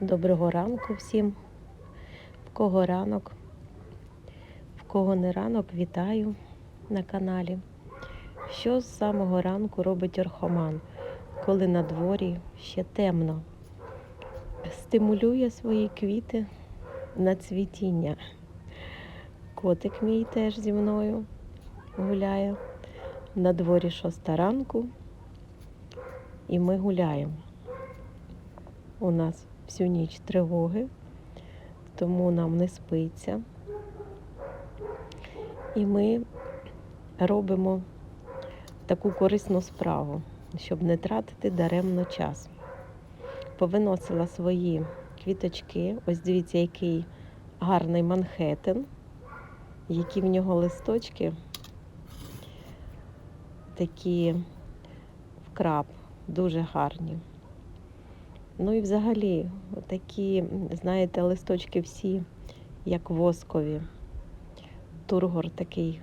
Доброго ранку всім. В кого ранок, в кого не ранок, вітаю на каналі. Що з самого ранку робить орхоман, коли на дворі ще темно? Стимулює свої квіти на цвітіння. Котик мій теж зі мною гуляє. На дворі шоста ранку, і ми гуляємо. У нас всю ніч тривоги, тому нам не спиться. І ми робимо таку корисну справу, щоб не тратити даремно час. Повиносила свої квіточки. Ось дивіться, який гарний Манхеттен, які в нього листочки такі вкраб, дуже гарні. Ну і взагалі, такі, знаєте, листочки всі, як воскові. Тургор такий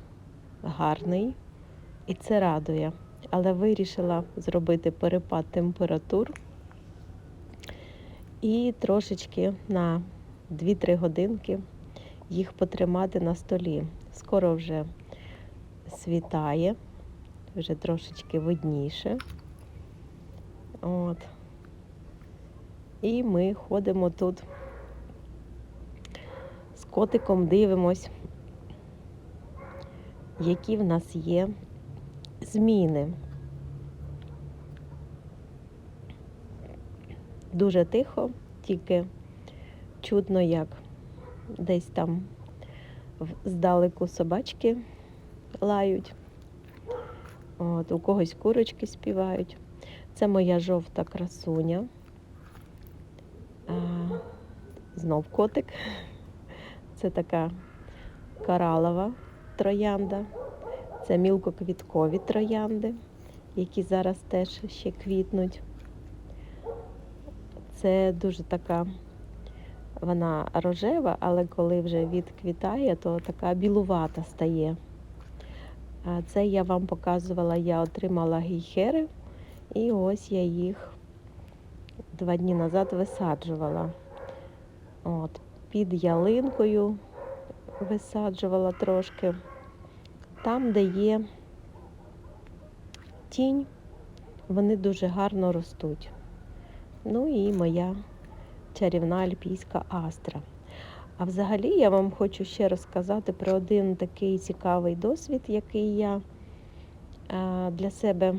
гарний, і це радує. Але вирішила зробити перепад температур і трошечки на 2-3 годинки їх потримати на столі. Скоро вже світає, вже трошечки видніше. От. І ми ходимо тут з котиком, дивимось, які в нас є зміни. Дуже тихо, тільки чутно, як десь там здалеку собачки лають, От, у когось курочки співають. Це моя жовта красуня. Знов котик. Це така коралова троянда. Це мілкоквіткові троянди, які зараз теж ще квітнуть. Це дуже така, вона рожева, але коли вже відквітає, то така білувата стає. Це я вам показувала, я отримала гейхери, і ось я їх два дні назад висаджувала. От, Під ялинкою висаджувала трошки. Там, де є тінь, вони дуже гарно ростуть. Ну і моя чарівна альпійська астра. А взагалі я вам хочу ще розказати про один такий цікавий досвід, який я для себе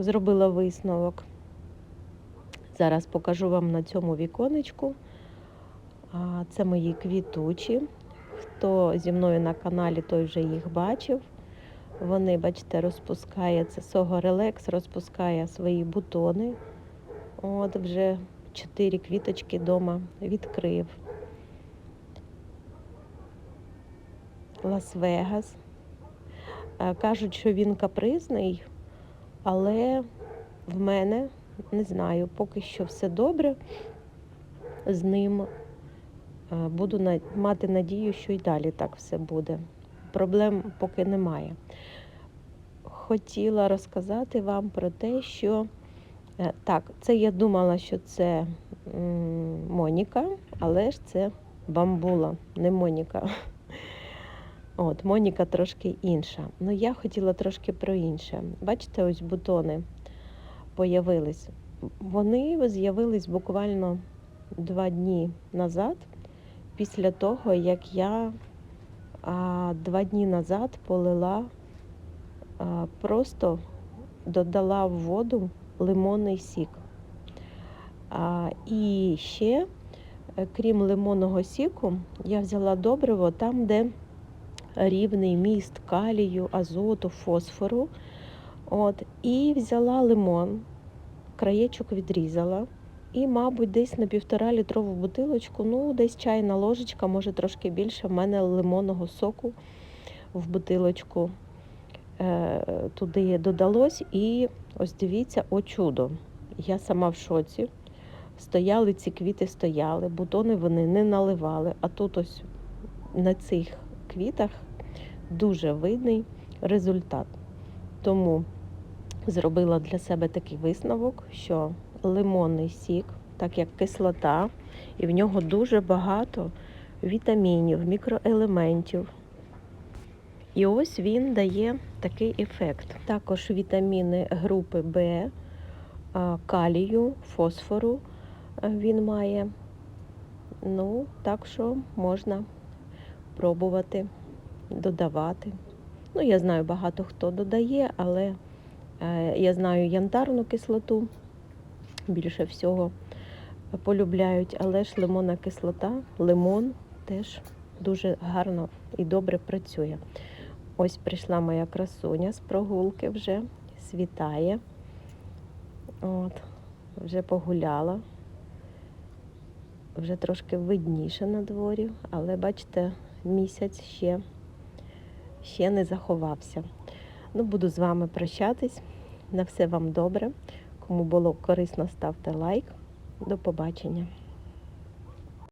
зробила висновок. Зараз покажу вам на цьому віконечку. Це мої квітучі. Хто зі мною на каналі, той вже їх бачив. Вони, бачите, розпускає це Сого Релекс, розпускає свої бутони. От вже чотири квіточки вдома відкрив. Лас-Вегас. Кажуть, що він капризний, але в мене не знаю, поки що все добре. З ним буду мати надію, що і далі так все буде. Проблем поки немає. Хотіла розказати вам про те, що е, так, це я думала, що це Моніка, але ж це бамбула, не Моніка. От, Моніка трошки інша. Ну, я хотіла трошки про інше. Бачите, ось бутони появились. Вони з'явились буквально два дні назад, після того, як я а, два дні назад полила, а, просто додала в воду лимонний сік. А, І ще, е, крім лимонного сіку, я взяла добриво там, де рівний міст калію, азоту, фосфору. От, І взяла лимон, краєчок відрізала. І, мабуть, десь на півтора літрову бутилочку, ну, десь чайна ложечка, може трошки більше. В мене лимонного соку в бутилочку е, туди додалось. І ось дивіться, о чудо. Я сама в шоці. Стояли ці квіти, стояли, бутони вони не наливали. А тут ось на цих квітах дуже видний результат. Тому зробила для себе такий висновок, що лимонний сік так як кислота, і в нього дуже багато вітамінів, мікроелементів. І ось він дає такий ефект. Також вітаміни групи Б, калію, фосфору він має. Ну, так що можна пробувати додавати. Ну, я знаю, багато хто додає, але е, я знаю янтарну кислоту більше всього полюбляють, але ж лимонна кислота, лимон теж дуже гарно і добре працює. Ось прийшла моя красуня з прогулки вже, світає. От, вже погуляла. Вже трошки видніше на дворі, але бачите, місяць ще, ще не заховався. Ну, буду з вами прощатись. На все вам добре. Кому було корисно, ставте лайк. До побачення.